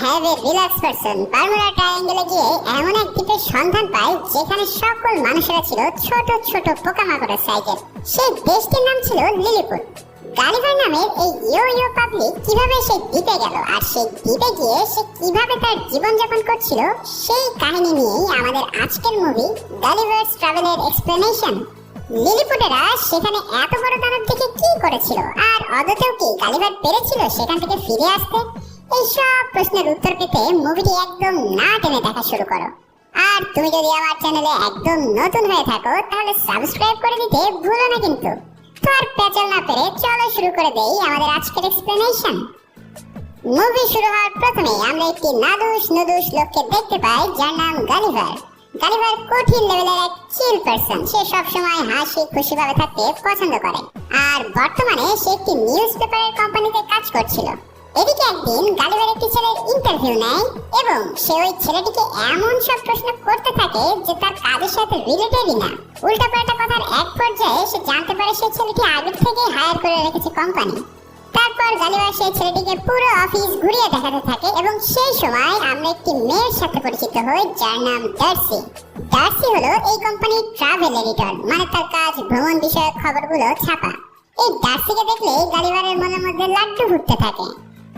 Have a relax person. Bermuda ট্রায়াঙ্গেলে গিয়ে এমন এক দ্বীপের সন্ধান পায়, যেখানে সকল মানুষেরা ছিল ছোট ছোট পোকামাকড়ের সাইজের। সেই দেশটির নাম ছিল লিলিপুট গালিভার নামের এই ইয়ো ইয়ো পাবলিক কীভাবে সেই দ্বীপে গেল আর সেই দ্বীপে গিয়ে সে কীভাবে তার জীবনযাপন করছিল, সেই কাহিনী নিয়েই আমাদের আজকের মুভি গালিভার্স ট্রাভেলের এক্সপ্লেনেশন লিলিপুটেরা সেখানে এত বড় দানব দেখে কি করেছিল? আর অদতেও কি গালিভার পেরেছিল সেখান থেকে ফিরে আসতে? এই সব প্রশ্নের উত্তর পেতে মুভিটি একদম না টেনে দেখা শুরু করো। আর তুমি যদি আমার চ্যানেলে একদম নতুন হয়ে থাকো, তাহলে সাবস্ক্রাইব করে দিতে ভুলো না কিন্তু। তো আর পেঁচাল না পেরে চলো শুরু করে দেই আমাদের আজকের এক্সপ্লেনেশন মুভি শুরু হওয়ার প্রথমেই আমরা একটি নুদুস লোককে দেখতে পাই, যার নাম গালিভার। গালিভার কঠিন লেভেলের এক চিল পারসন সে সবসময় হাসি খুশি ভাবে থাকতে পছন্দ করে। আর বর্তমানে সে একটি নিউজ পেপারের কোম্পানিতে কাজ করছিল। এদিকে একদিন গালিভার একটি ছেলের ইন্টারভিউ নেয় এবং সে ওই ছেলেটিকে এমন সব প্রশ্ন করতে থাকে যে তার কাজের সাথে রিলেটেডই না। উল্টাপাল্টা কথার এক পর্যায়ে সে জানতে পারে সেই ছেলেটি আগে থেকে হায়ার করে রেখেছে কোম্পানি তারপর গালিবার সেই ছেলেটিকে পুরো অফিস ঘুরিয়ে দেখাতে থাকে এবং সেই সময় আমরা একটি মেয়ের সাথে পরিচিত হই যার নাম ডার্সি ডার্সি হলো এই কোম্পানির ট্রাভেল এডিটর মানে তার কাজ, ভ্রমণ বিষয়ক খবরগুলো ছাপা। এই ডার্সিকে দেখলে গালিবারের মনের মধ্যে লাড্ডু ফুটতে থাকে।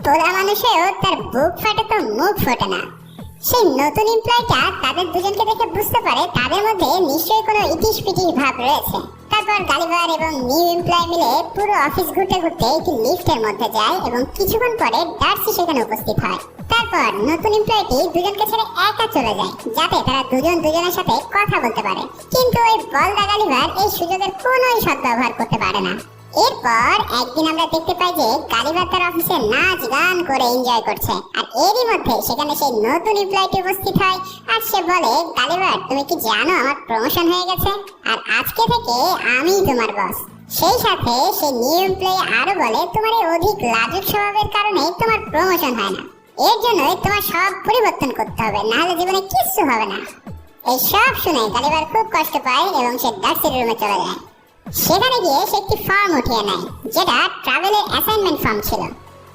তোলা মানুষেও তার বুক ফাটে তো মুখ ফোটে না। সেই নতুন এমপ্লয়টা তাদের দুজনকে দেখে বুঝতে পারে তাদের মধ্যে নিশ্চয়ই কোনো ইটিস পিটিস ভাব রয়েছে। তারপর গালিভার এবং নিউ এমপ্লয় মিলে পুরো অফিস ঘুরতে ঘুরতে একটি লিফটের মধ্যে যায় এবং কিছুক্ষণ পরে ডার্সি সেখানে উপস্থিত হয়। তারপর নতুন এমপ্লয়টি দুজনকে ছেড়ে একা চলে যায়, যাতে তারা দুজন দুজনের সাথে কথা বলতে পারে। কিন্তু ওই বলদা গালিভার এই সুযোগের কোনোই সদ্ব্যবহার করতে পারে না। এরপর একদিন আমরা দেখতে পাই যে গালিবার তার অফিসে নাচ গান করে এনজয় করছে। আর এরই মধ্যে সেখানে সেই নতুন এমপ্লয়টি উপস্থিত হয়। আর সে বলে গালিবার তুমি কি জানো আমার প্রমোশন হয়ে গেছে? আর আজকে থেকে আমি তোমার বস সেই সাথে সেই নিউ এমপ্লয়ি আরও বলে, তোমার এই অধিক লাজুক স্বভাবের কারণে তোমার প্রমোশন হয় না। এর জন্যই তোমার সব পরিবর্তন করতে হবে, নাহলে জীবনে কিচ্ছু হবে না। এই সব শুনে গালিবার খুব কষ্ট পায় এবং সে ডাক্তারের রুমে চলে যায়। সেখানে গিয়ে সে একটি ফর্ম উঠিয়ে নেয়, যেটা ট্রাভেলের অ্যাসাইনমেন্ট ফর্ম ছিল।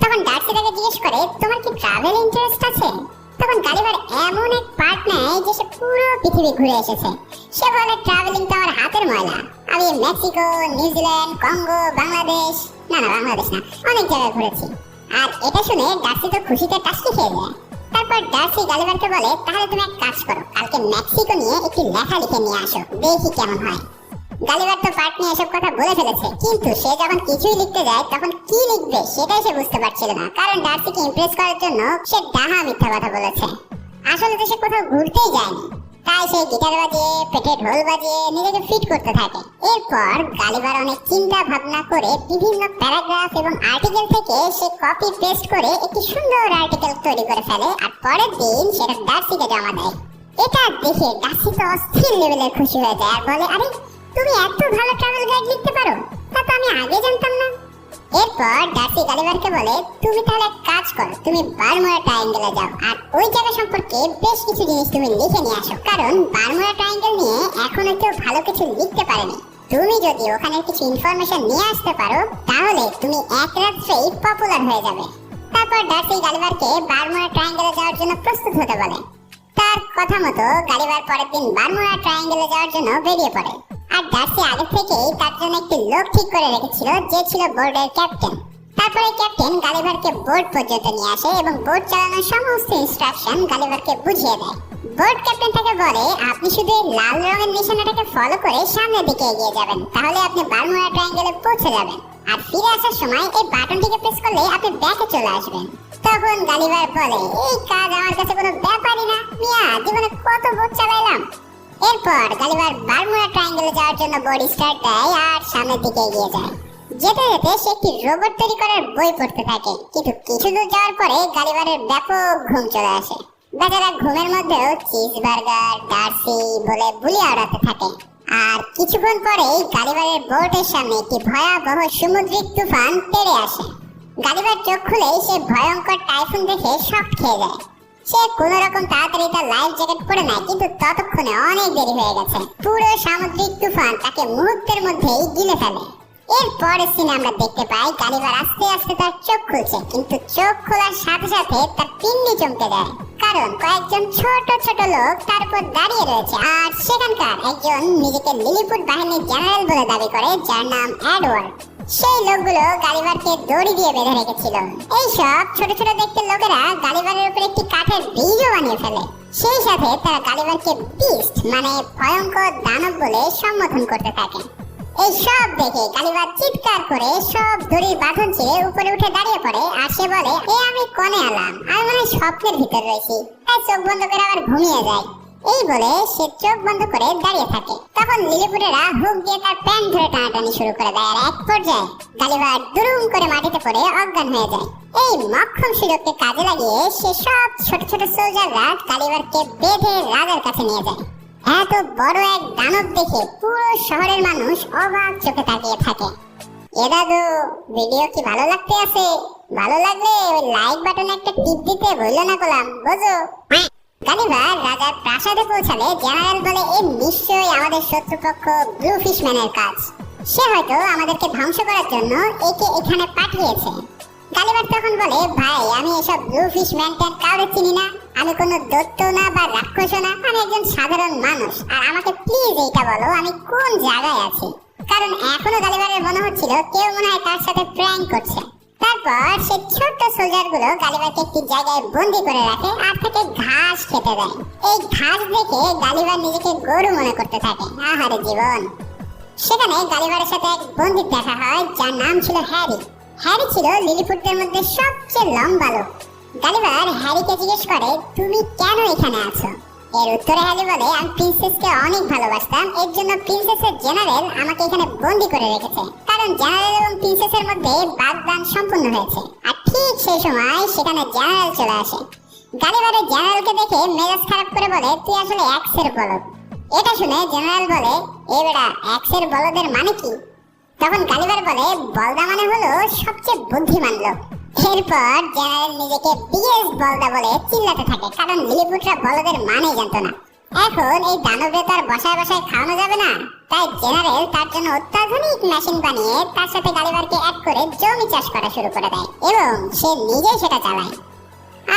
তখন ডার্সি তাকে জিজ্ঞেস করে, তোমার কি ট্রাভেল ইন্টারেস্ট আছে? তখন গালিবার এমন এক পার্ট নেয় যে সে পুরো পৃথিবী ঘুরে এসেছে। সে বলে ট্রাভেলিং তো আমার হাতের ময়লা। আমি মেক্সিকো, নিউজিল্যান্ড, কঙ্গো, বাংলাদেশ, না না, বাংলাদেশ না, অনেক জায়গায় ঘুরেছি। আর এটা শুনে ডার্সি তো খুশিতে টাস্কি খেয়ে যায় তারপর ডার্সি গালিবারকে বলে, তাহলে তুমি এক কাজ করো, কালকে মেক্সিকো নিয়ে একটি লেখা লিখে নিয়ে আসো, দেখি কেমন হয়। গালিবার তো পার্ট নিয়ে এসব কথা বলে ফেলেছে। কিন্তু সে যখন কিছুই লিখতে যায়, তখন কি লিখবে সেটাই সে বুঝতে পারছিল না। কারণ ডার্সিকে ইমপ্রেস করার জন্য সে ডাহা মিথ্যা কথা বলেছে। আসলে তো সে কোথাও ঘুরতেই যায়নি। তাই সে গিটার বাজিয়ে, পেটে ঢোল বাজিয়ে নিজেকে ফিট করতে থাকে। এরপর গালিবার অনেক চিন্তা ভাবনা করে বিভিন্ন প্যারাগ্রাফ এবং আর্টিকেল থেকে সে কপি পেস্ট করে একটি সুন্দর আর্টিকেল তৈরি করে ফেলে আর পরের দিন সেটা ডার্সিকে জমা দেয়। এটা দেখে ডার্সি তো অস্থির লেভেলের খুশি হয়ে যায় আর বলে, আরে তুমি এত ভালো ট্রাভেল গাইড লিখতে পারো, তা তো আমি আগে জানতাম না। এরপর ডার্সি গালিভারকে বলে, তুমি তাহলে এক কাজ করো, তুমি বারমুড়া ট্রায়াঙ্গেলে যাও, আর ওই জায়গা সম্পর্কে বেশ কিছু জিনিস তুমি লিখে নিয়ে আসো। কারণ বারমুড়া ট্রায়াঙ্গেল নিয়ে এখনও কেউ ভালো কিছু লিখতে পারেনি। তুমি যদি ওখানে কিছু ইনফরমেশন নিয়ে আসতে পারো, তাহলে তুমি এক রাত্রেই পপুলার হয়ে যাবে। তারপর ডার্সি গালিভারকে বারমুড়া ট্রায়াঙ্গেলে যাওয়ার জন্য প্রস্তুত হতে বলে। তার কথা মতো গালিবার পরের দিন বারমুড়া ট্রায়াঙ্গেলে যাওয়ার জন্য বেরিয়ে পড়ে। আর ডার্সি আগে থেকেই তার জন্য একটি লোক ঠিক করে রেখেছিল, যে ছিল বোর্ডের ক্যাপ্টেন। তারপরে ক্যাপ্টেন গালিভারকে বোর্ড পর্যন্ত নিয়ে আসে এবং বোর্ড চালানোর সমস্ত ইনস্ট্রাকশন গালিভারকে বুঝিয়ে দেয়। বোর্ড ক্যাপ্টেন তাকে বলে, আপনি শুধু এই লাল রঙের নিশানাটাকে ফলো করে সামনের দিকে এগিয়ে যাবেন, তাহলে আপনি বারমুড়া ট্রায়াঙ্গেলে পৌঁছে যাবেন। আর ফিরে আসার সময় এই বাটনটিকে প্রেস করলে আপনি ব্যাকে চলে আসবেন। তখন গালিভার বলে, এই কাজ আমার কাছে কোনো ব্যাপারই না। মিয়া, জীবনে কত বোট চালাইলাম। এরপর গালিবার বারমুড়া ট্রায়াঙ্গেলে যাওয়ার জন্য বডি স্টার্ট দেয় আর সামনের দিকে এগিয়ে যায়। যেতে যেতে সে একটি রোবট তৈরি করার বই পড়তে থাকে। কিন্তু কিছু দূর যাওয়ার পরে গালিবারের ব্যাপক ঘুম চলে আসে। বেচারা ঘুমের মধ্যেও চিজ বার্গার ডার্সি বলে বুলি আওড়াতে থাকে। আর কিছুক্ষণ পরেই গালিবারের বোটের সামনে একটি ভয়াবহ সামুদ্রিক তুফান তেড়ে আসে। গালিবার চোখ খুলেই সে ভয়ঙ্কর টাইফুন দেখে শক খেয়ে যায়। সে কোন রকম তাড়াতাড়ি তার লাইফ জ্যাকেট পরে নেয়, কিন্তু ততক্ষণে অনেক দেরি হয়ে গেছে। পুরো সামুদ্রিক তুফান তাকে মুহূর্তের মধ্যেই গিলে ফেলে। এরপরের সিনে আমরা দেখতে পাই গালিবার আস্তে আস্তে তার চোখ খুলছে, কিন্তু চোখ খোলার সাথে সাথে তার পিন্ডি চমকে দেয় কারণ কয়েকজন ছোট ছোট লোক তার উপর দাঁড়িয়ে রয়েছে, আর সেখানকার একজন নিজেকে লিলিপুট বাহিনীর জেনারেল বলে দাবি করে, যার নাম অ্যাডওয়ার্ড সেই লোকগুলো গালিবারকে দড়ি দিয়ে বেঁধে রেখেছিল। এইসব ছোট ছোট দেখতে লোকেরা গালিবারের উপর একটি কাঠের ব্রিজও বানিয়ে ফেলে। সেই সাথে তারা গালিবারকে বিস্ট মানে ভয়ঙ্কর দানব বলে সম্বোধন করতে থাকে। এই সব দেখে কালিবার চিৎকার করে সব দড়ির বাঁধন ছিঁড়ে উপরে উঠে দাঁড়িয়ে পড়ে আর সে বলে, এ আমি কনে এলাম। আমি মনে স্বপ্নের ভিতর রয়েছি। তাই চোখ বন্ধ করে আবার ঘুমিয়ে যায় এই বলে সে চোখ বন্ধ করে দাঁড়িয়ে থাকে। তখন লিলিপুরেরা হুক দিয়ে তার প্যান্ট ধরে টানাটানি শুরু করে দেয় আর এক পর্যায়ে গালিবার দুরুম করে মাটিতে পড়ে অজ্ঞান হয়ে যায়। এই মক্ষম সুযোগকে কাজে লাগিয়ে সে সব ছোট ছোট সোলজাররা গালিবারকে বেঁধে রাজার কাছে নিয়ে যায়। এত বড় এক দানব দেখে পুরো শহরের মানুষ অবাক চোখে তাকিয়ে থাকে। এ দাদু ভিডিও কি ভালো লাগতে আছে? ভালো লাগলে ওই লাইক বাটনে একটা টিপ দিতে ভুলো না করলাম বুঝো। গালিবার রাজার প্রাসাদে পৌঁছালে জেনারেল বলে এ নিশ্চয়ই আমাদের শত্রুপক্ষ ব্লু ফিশম্যানের কাজ। সে হয়তো আমাদেরকে ধ্বংস করার জন্য একে এখানে পাঠিয়েছে। গালিবার তখন বলে, ভাই, আমি এসব ব্লু ফিশ ম্যানটেন কাউরে চিনি না। আমি কোনো দত্ত না বা রাক্ষস না। আমি একজন সাধারণ মানুষ। আর আমাকে প্লিজ এইটা বলো, আমি কোন জায়গায় আছি? কারণ এখনও গালিবারের মনে হচ্ছিল কেউ মনে হয় তার সাথে প্র্যাঙ্ক করছে। তারপর সে ছোট্ট সোলজারগুলো গালিবারকে একটি জায়গায় বন্দি করে রাখে আর তাকে ঘাস খেতে দেয়। এই ঘাস দেখে গালিবার নিজেকে গরু মনে করতে থাকে। আহারে জীবন। সেখানে গালিবারের সাথে এক বন্দীর দেখা হয়, যার নাম ছিল হ্যারি। হ্যারি ছিল লিলিপুটদের মধ্যে সবচেয়ে লম্বা লোক। গালিবার হ্যারিকে জিজ্ঞেস করে, তুমি কেন এখানে আছো? এর উত্তরে হ্যারি বলে, আমি প্রিন্সেসকে অনেক ভালোবাসতাম। এর জন্য প্রিন্সেসের জেনারেল আমাকে এখানে বন্দি করে রেখেছে। কারণ জেনারেল এবং প্রিন্সেসের মধ্যে বাগদান সম্পূর্ণ হয়েছে। আর ঠিক সেই সময় সেখানে জেনারেল চলে আসে। গালিবারের জেনারেলকে দেখে মেজাজ খারাপ করে বলে, তুই আসলে এক্সের বলদ। এটা শুনে জেনারেল বলে, এ বেড়া, এক্সের বলদের মানে কি? তখন গালিবার বলে, বলদা মানে হলো সবচেয়ে বুদ্ধিমান লোক। এরপর জেনারেল নিজেকে বিএস বলদা বলে চিল্লাতে থাকে, কারণ লিলিপুটরা বলদের মানে জানতো না। এখন এই দানবরে তার বসায় বসায় খাওয়ানো যাবে না। তাই জেনারেল তার জন্য অত্যাধুনিক মেশিন বানিয়ে তার সাথে গালিবারকে এক করে জমি চাষ করা শুরু করে দেয় এবং সে নিজেই সেটা চালায়।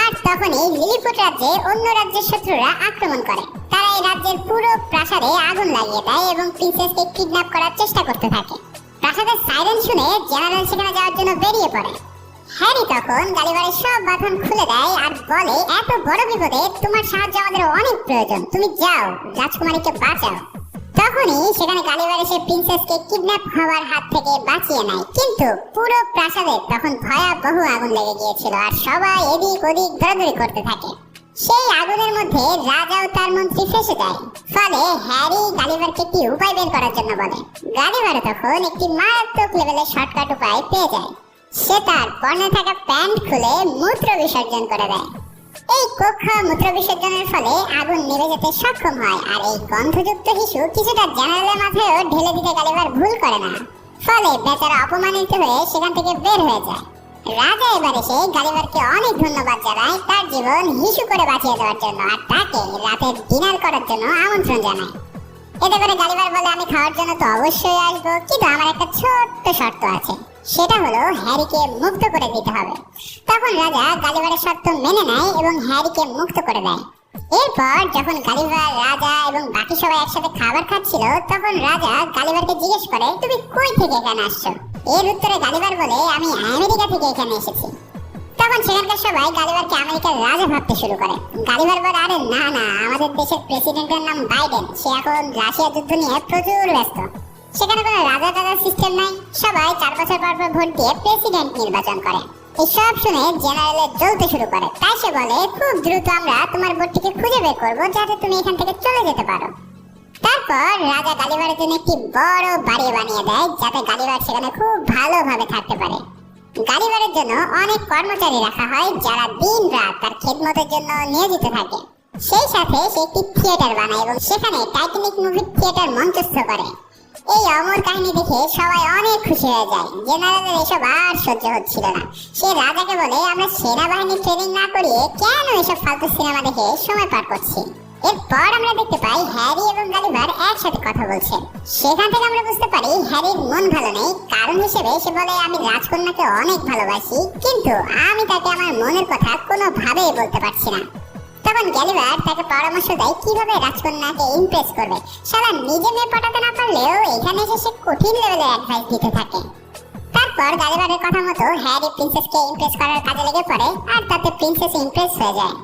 আর তখনই লিলিপুট রাজ্যে অন্য রাজ্যের শত্রুরা আক্রমণ করে। তারা এই রাজ্যের পুরো প্রাসাদে আগুন লাগিয়ে দেয় এবং প্রিন্সেসকে কিডন্যাপ করার চেষ্টা করতে থাকে। প্রাসাদের সাইরেন শুনে জেনারেল সেখানে যাওয়ার জন্য বেরিয়ে পড়ে। হ্যারি তখন গালিবারের সব বাঁধন খুলে দেয় আর বলে, এত বড় বিপদে তোমার সাহায্য আমাদের অনেক প্রয়োজন, তুমি যাও, রাজকুমারীকে বাঁচাও। তখনই সেখানে গালিবার এসে প্রিন্সেসকে কিডন্যাপ হওয়ার হাত থেকে বাঁচিয়ে নেয়। কিন্তু পুরো প্রাসাদে তখন ভয়াবহ আগুন লেগে গিয়েছিল আর সবাই এদিক ওদিক দৌড়াদৌড়ি করতে থাকে। সেই আগুনের মধ্যে রাজা ও তার মন্ত্রী ফেসে যায়। ফলে হ্যারি গালিবারকে একটি উপায় বের করার জন্য বলে। গালিবারও তখন একটি মারাত্মক লেভেলের শর্টকাট উপায় পেয়ে যায়। সে তার পর্নে থাকা প্যান্ট খুলে মূত্র বিসর্জন করে দেয়। এই কক্ষ মূত্র বিসর্জনের ফলে আগুন নিভে যেতে সক্ষম হয় আর এই গন্ধযুক্ত শিশু কিছুটা জেনারেলের মাথায়ও ঢেলে দিতে গালিবার ভুল করে না। ফলে বেচারা অপমানিত হয়ে সেখান থেকে বের হয়ে যায়। রাজা এবার এসে গালিবারকে অনেক ধন্যবাদ জানায় তার জীবন হিসু করে বাঁচিয়ে দেওয়ার জন্য আর তাকে রাতের ডিনার করার জন্য আমন্ত্রণ জানায়। এতে করে গালিবার বলে আমি খাওয়ার জন্য তো অবশ্যই আসব, কিন্তু আমার একটা ছোট্ট শর্ত আছে। সেটা হলো হ্যারিকে মুক্ত করে দিতে হবে। তখন রাজা গালিবারের শর্ত মেনে নেয় এবং হ্যারিকে মুক্ত করে দেয়। এরপর যখন গালিবার রাজা এবং বাকি সবাই একসাথে খাবার খাচ্ছিল, তখন রাজা গালিবারকে জিজ্ঞেস করে, তুমি কই থেকে এখানে আসছো? এর উত্তরে গালিবার বলে, আমি আমেরিকা থেকে এখানে এসেছি। তখন সেখানকার সবাই গালিবারকে আমেরিকার রাজা ভাবতে শুরু করে। গালিবার বলে আরে না না, আমাদের দেশের প্রেসিডেন্টের নাম বাইডেন। সে এখন রাশিয়া যুদ্ধ নিয়ে প্রচুর ব্যস্ত। সেখানে কোনো রাজা টাজার সিস্টেম নাই। সবাই চার বছর পর পর ভোট দিয়ে প্রেসিডেন্ট নির্বাচন করে। এসব শুনে জেনারেলের জ্বলতে শুরু করে। তাই সে বলে, খুব দ্রুত আমরা তোমার ভোটটিকে খুঁজে বের করব যাতে তুমি এখান থেকে চলে যেতে পারো। তারপর রাজা গালিবারের জন্য একটি বড় বাড়ি বানিয়ে দেয়, যাতে গালিবার সেখানে খুব ভালোভাবে থাকতে পারে। গালিবারের জন্য অনেক কর্মচারী রাখা হয় যারা দিন রাত তার খেদমতের জন্য নিয়োজিত থাকে। সেই সাথে সে একটি থিয়েটার বানায় এবং সেখানে টাইটানিক মুভির থিয়েটার মঞ্চস্থ করে। এই অমর কাহিনী দেখে সবাই অনেক খুশি হয়ে যায়। জেনারেলের এসব আর সহ্য হচ্ছিল না। সে রাজাকে বলে, আমরা সেনাবাহিনী ট্রেনিং না করিয়ে কেন এসব ফালতু সিনেমা দেখে সময় পার করছি? এরপর আমরা দেখতে পাই হ্যারি এবং গালিভার একসাথে কথা বলছে সেখান থেকে আমরা বুঝতে পারি হ্যারির মন ভালো নেই। কারণ হিসেবে সে বলে, আমি রাজকন্যাকে অনেক ভালোবাসি, কিন্তু আমি তাকে আমার মনের কথা কোনোভাবেই বলতে পারছি না। তখন গ্যালিভার তাকে পরামর্শ দেয়, কীভাবে রাজকন্যাকে ইমপ্রেস করবে? সারা নিজে মেয়ে পটাতে না পারলেও এখানে এসে সে কঠিন লেভেলের অ্যাডভাইস দিতে থাকে। তারপর গালিভারের কথা মতো হ্যারি প্রিন্সেসকে ইমপ্রেস করার কাজে লেগে পড়ে, আর তাতে প্রিন্সেস ইমপ্রেস হয়ে যায়।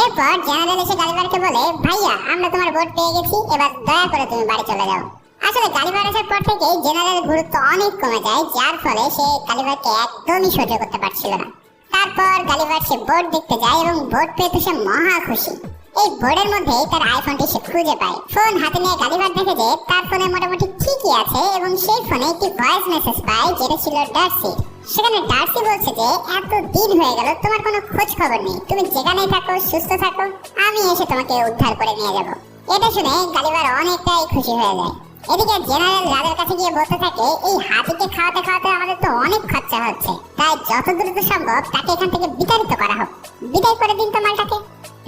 এরপর জেনারেল এসে গালিভারকে বলে, ভাইয়া, আমরা তোমার ভোট পেয়ে গেছি, এবার দয়া করে তুমি বাড়ি চলে যাও। আসলে গালিভার আসার পর থেকে জেনারেলের গুরুত্ব অনেক কমে যায়, যার ফলে সে গালিভারকে একদমই সহ্য করতে পারছিল না। তারপর গালিভার সে বোর্ড দেখতে যায় এবং বোর্ড পেয়ে তো সে মহা খুশি। এই বোর্ডের মধ্যেই তার আইফোনটি সে খুঁজে পায়। ফোন হাতে নিয়ে গালিভার দেখে যে তার ফোনে মোটামুটি ঠিকই আছে এবং সেই ফোনে একটি ভয়েস মেসেজ পায়, যেটা ছিল ডার্সি সেখানে ডার্সি বলছে যে এত দিন হয়ে গেল, তোমার কোনো খোঁজ খবর নেই। তুমি যেখানেই থাকো, সুস্থ থাকো। আমি এসে তোমাকে উদ্ধার করে নিয়ে যাব। এটা শুনে গালিভার অনেকটাই খুশি হয়ে যায়। এদিকে জেনারেল রাজার কাছে গিয়ে বলতে থাকে, এই হাতিকে খাওয়াতে খাওয়াতে আমাদের তো অনেক খরচা হচ্ছে। তাই যত দ্রুত সম্ভব তাকে এখান থেকে বিতাড়িত করা হোক। বিদায় করে দিন তো মালটাকে।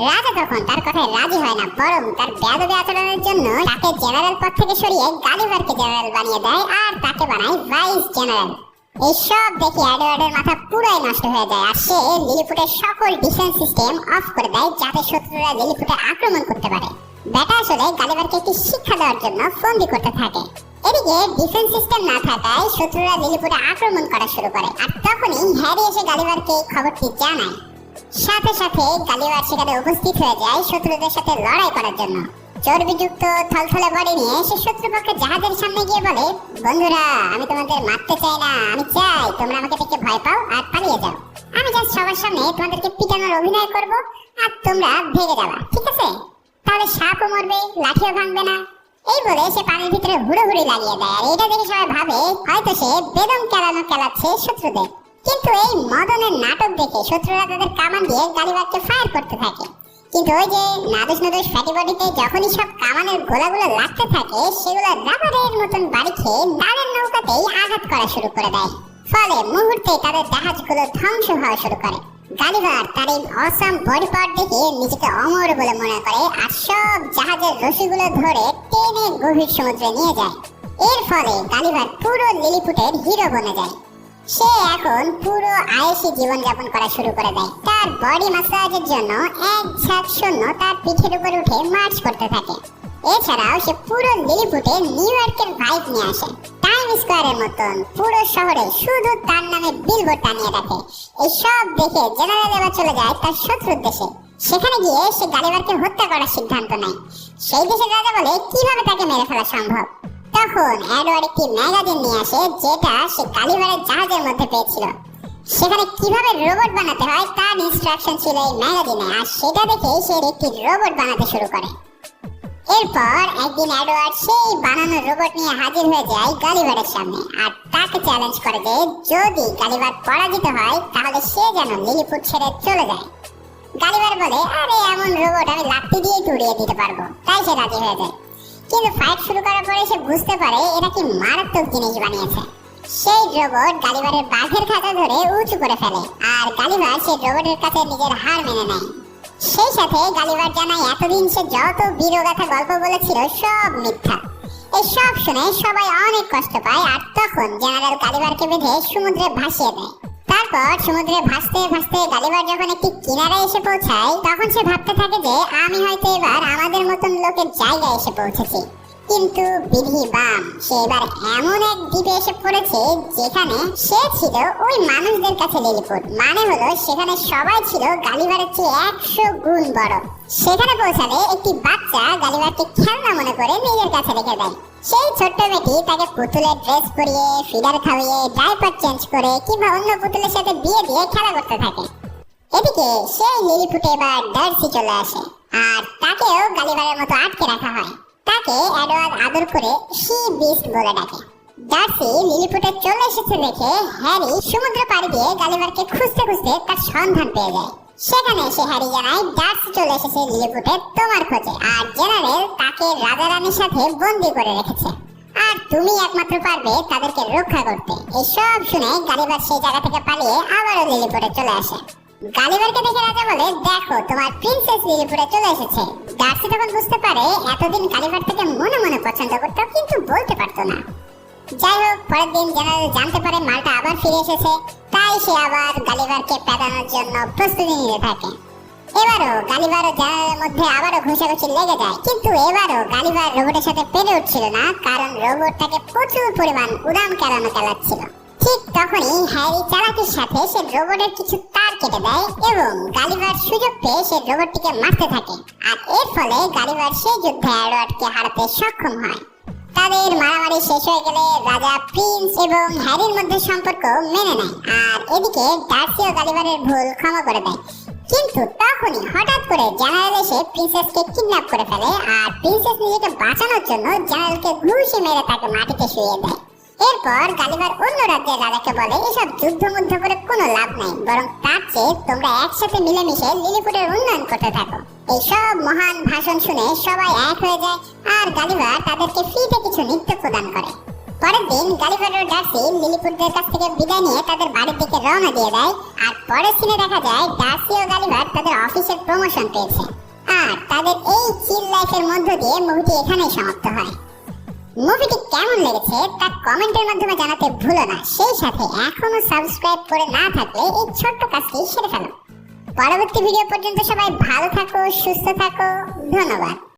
রাজা তখন তার কথায় রাজি হয় না, বরং তার বেয়াদবি আচরণের জন্য তাকে জেনারেল পদ থেকে সরিয়ে গালিভারকে জেনারেল বানিয়ে দেয় আর তাকে বানায় ভাইস জেনারেল। এইসব দেখে অ্যাডওয়ার্ডের মাথা পুরাই নষ্ট হয়ে যায় আর সে লিলিপুটের সকল ডিফেন্স সিস্টেম অফ করে দেয় যাতে শত্রুরা লিলিপুটে আক্রমণ করতে পারে। ব্যাটা আসলে গালিভারকে একটি শিক্ষা দেওয়ার জন্য ফন্দি করতে থাকে। এদিকে ডিফেন্স সিস্টেম না থাকায় শত্রুরা লিলিপুটে আক্রমণ করা শুরু করে আর তখনই হ্যারি এসে গালিভারকে এই খবরটি জানায়। সাথে সাথে গালিভার সেখানে উপস্থিত হয়ে যায় শত্রুদের সাথে লড়াই করার জন্য। চর্বিযুক্ত থলথলে বডি নিয়ে সে শত্রুপক্ষের জাহাজের সামনে গিয়ে বলে, বন্ধুরা, আমি তোমাদের মারতে চাই না, আমি চাই তোমরা আমাকে দেখে ভয় পাও আর পালিয়ে যাও। আমি জাস্ট সবার সামনে তোমাদেরকে পিটানোর অভিনয় করব আর তোমরা ভেগে যাবা, ঠিক আছে? তাহলে সাপও মরবে, লাঠিও ভাঙবে না। এই বলে সে পানির ভিতরে হুড়োহুড়ি লাগিয়ে দেয় আর এটা দেখে সবাই ভাবে, হয়তো সে বেদম কেলানো কেলাচ্ছে শত্রুদের। কিন্তু এই মদনের নাটক দেখে শত্রুরা তাদের কামান দিয়ে গালিবারকে ফায়ার করতে থাকে। কিন্তু ওই যে নাদুস নাদুস ফ্যাটি বডিতে যখনই সব কামানের গোলাগুলো লাগতে থাকে, সেগুলো রাবারের মতন বাড়ি খেয়ে তাদের নৌকাতেই আঘাত করা শুরু করে দেয়। ফলে মুহূর্তে তাদের জাহাজগুলো ধ্বংস হওয়া শুরু করে। গালিভার তার এই অসাম বডি পার্ট দেখে নিজেকে অমর বলে মনে করে আর সব জাহাজের রশিগুলো ধরে টেনে গভীর সমুদ্রে নিয়ে যায়। এর ফলে গালিভার পুরো লিলিপুটের হিরো বনে যায়। সে এখন পুরো আয়েসি জীবন যাপন করা শুরু করে দেয়। তার বডি ম্যাসাজের জন্য এক ঝাঁক সৈন্য তার পিঠের উপর উঠে মার্চ করতে থাকে। এছাড়াও সে পুরো লিলিপুটে নিউ ইয়র্কের ভাইব নিয়ে আসে। টাইম স্কোয়ারের মতন পুরো শহরে শুধু তার নামে বিলবোর্ড টানিয়ে রাখে। এই সব দেখে জেনারেল এবার চলে যায় তার শত্রুর দেশে। সেখানে গিয়ে সে গালিবারকে হত্যা করার সিদ্ধান্ত নেয়। সেই দেশের রাজা বলে, কীভাবে তাকে মেরে ফেলা সম্ভব? তখন এডওয়ার্ড একটি ম্যাগাজিন নিয়ে আসে, যেটা সে গালিভারের জাহাজের মধ্যে পেয়েছিল। সেখানে কীভাবে রোবট বানাতে হয় তার ইনস্ট্রাকশন ছিল এই ম্যাগাজিনে, আর সেটা দেখে সে একটি রোবট বানাতে শুরু করে। এরপর একদিন এডওয়ার্ড সেই বানানো রোবট নিয়ে হাজির হয়ে যায় গালিভারের সামনে, আর তাকে চ্যালেঞ্জ করে যে যদি গালিভার পরাজিত হয়, তাহলে সে যেন লিলিপুট ছেড়ে চলে যায়। গালিভার বলে, আরে, এমন রোবট আমি লাত্তি দিয়ে উড়িয়ে দিতে পারব। তাই সে রাজি হয়ে যায়। কিন্তু ফাইট শুরু করার পরে সে বুঝতে পারে এরা কি মারাত্মক জিনিস বানিয়েছে। সেই রোবট গালিভারের বাঘের খাঁচা ধরে উঁচু করে ফেলে, আর গালিভার সেই রোবটের কাছে নিজের হার মেনে নেয়। সেই সাথে গালিভার জানায় এতদিন সে যত বীরগাথা গল্প বলেছিল সব মিথ্যা। এসব সব শুনে সবাই অনেক কষ্ট পায়, আর তখন জেনারেল গালিভারকে বেঁধে সমুদ্রে ভাসিয়ে দেয়। তারপর সমুদ্রে ভাসতে ভাসতে গালিবার যখন একটি কিনারে এসে পৌঁছায়, তখন সে ভাবতে থাকে যে আমি হয়তো এবার আমাদের মতন লোকের জায়গায় এসে পৌঁছেছি। কিন্তু বিধি বাম, সে এবার এমন এক দ্বীপে এসে পড়েছে যেখানে সে ছিল ওই মানুষদের কাছে লিলিপুট মানে হলো সেখানে সবাই ছিল গালিভারের চেয়ে একশো গুণ বড়। সেখানে পৌঁছালে একটি বাচ্চা গালিভারকে খেলনা মনে করে নিজের কাছে রেখে দেয়। সেই ছোট্ট মেয়েটি তাকে পুতুলের ড্রেস পরিয়ে ফিডার খাওয়িয়ে ডাইপার চেঞ্জ করে কিংবা অন্য পুতুলের সাথে বিয়ে দিয়ে খেলা করতে থাকে। এদিকে সেই লিলিপুটে এবার ডার্সি চলে আসে। আর তাকেও গালিভারের মতো আটকে রাখা হয়। তাকে এডওয়ার্ড আদর করে সি বিস্ট বলে ডাকে। ডার্সি লিলিপুটে চলে এসেছে দেখে হ্যারি সমুদ্র পাড়ি দিয়ে গালিভারকে খুঁজতে খুঁজতে তার সন্ধান পেয়ে যায়। সেখানে এসে হ্যারি জানায়, ডার্সি চলে এসেছে লিলিপুটে তোমার খোঁজে। আর জেনারেল তাকে রাজা রানীর সাথে বন্দি করে রেখেছে। আর তুমি একমাত্র পারবে তাদেরকে রক্ষা করতে। এসব শুনে গালিভার সেই জায়গা থেকে পালিয়ে আবারও লিলিপুটে চলে আসে। গালিভারকে দেখে রাজা বলে, দেখো, তোমার প্রিন্সেস লিলিপুরে চলে এসেছে। ডার্সি তখন বুঝতে পারে, এতদিন গালিভার থেকে মনে মনে পছন্দ করতো, কিন্তু বলতে পারতো না। যাই হোক, পরের দিন জেনারেল জানতে পারে মালটা আবার ফিরে এসেছে, তাই সে আবার গালিভারকে পেদানোর জন্য প্রস্তুতি নিতে থাকে। এবারও গালিভার ও জেনারেলের মধ্যে আবারও ঘুষাঘুষি লেগে যায়, কিন্তু এবারও গালিভার রোবটের সাথে পেরে উঠছিল না, কারণ রোবট তাকে প্রচুর পরিমাণ উড়ান কেলানো চালাচ্ছিল। ঠিক তখনই হ্যারি চালাকির সাথে সে রোবটের কিছু তার কেটে দেয় এবং গালিভার সুযোগ পেয়ে সে রোবটটিকে মারতে থাকে। আর ফলে গালিভার সেই যুদ্ধে অ্যাডওয়ার্ডকে হারাতে সক্ষম হয়। তাদের মারামারি শেষ হয়ে গেলে রাজা প্রিন্স এবং হ্যারির মধ্যে সম্পর্ক মেনে নেয়, আর এদিকে ডার্সি ও গালিভারের ভুল ক্ষমা করে দেয়। কিন্তু তখনই হঠাৎ করে জেনারেল এসে প্রিন্সেসকে কিডন্যাপ করে ফেলে, আর প্রিন্সেস নিজেকে বাঁচানোর জন্য জেনারেলকে ঘুষি মেরে তাকে মাটিতে শুয়ে দেয়। এরপর গালিভার অন্য রাজ্যের রাজাকে বলে, এসব যুদ্ধ মুদ্ধ করে কোনো লাভ নাই, বরং তার চেয়ে তোমরা একসাথে মিলেমিশে লিলিপুটের উন্নয়ন করতে থাকো। এই সব মহান ভাষণ শুনে সবাই এক হয়ে যায়, আর গালিভার তাদেরকে ফ্রিতে কিছু নৃত্য প্রদান করে। পরের দিন গালিভার ও ডার্সি লিলিপুটদের কাছ থেকে বিদায় নিয়ে তাদের বাড়ির দিকে রওনা দিয়ে দেয় আর পরের সিনে দেখা যায় ডার্সি ও গালিভার তাদের অফিসের প্রমোশন পেয়েছে। আর তাদের এই চিল লাইফের মধ্য দিয়ে মুভিটি এখানেই সমাপ্ত হয়। মুভিটি কেমন লেগেছে, তা কমেন্টের মাধ্যমে জানাতে ভুলো না। সেই সাথে এখনও সাবস্ক্রাইব করে না থাকলে এই ছোট্ট কাজটি সেরে ফেলো। পরবর্তী ভিডিও পর্যন্ত সবাই ভালো থাকো, সুস্থ থাকো, ধন্যবাদ।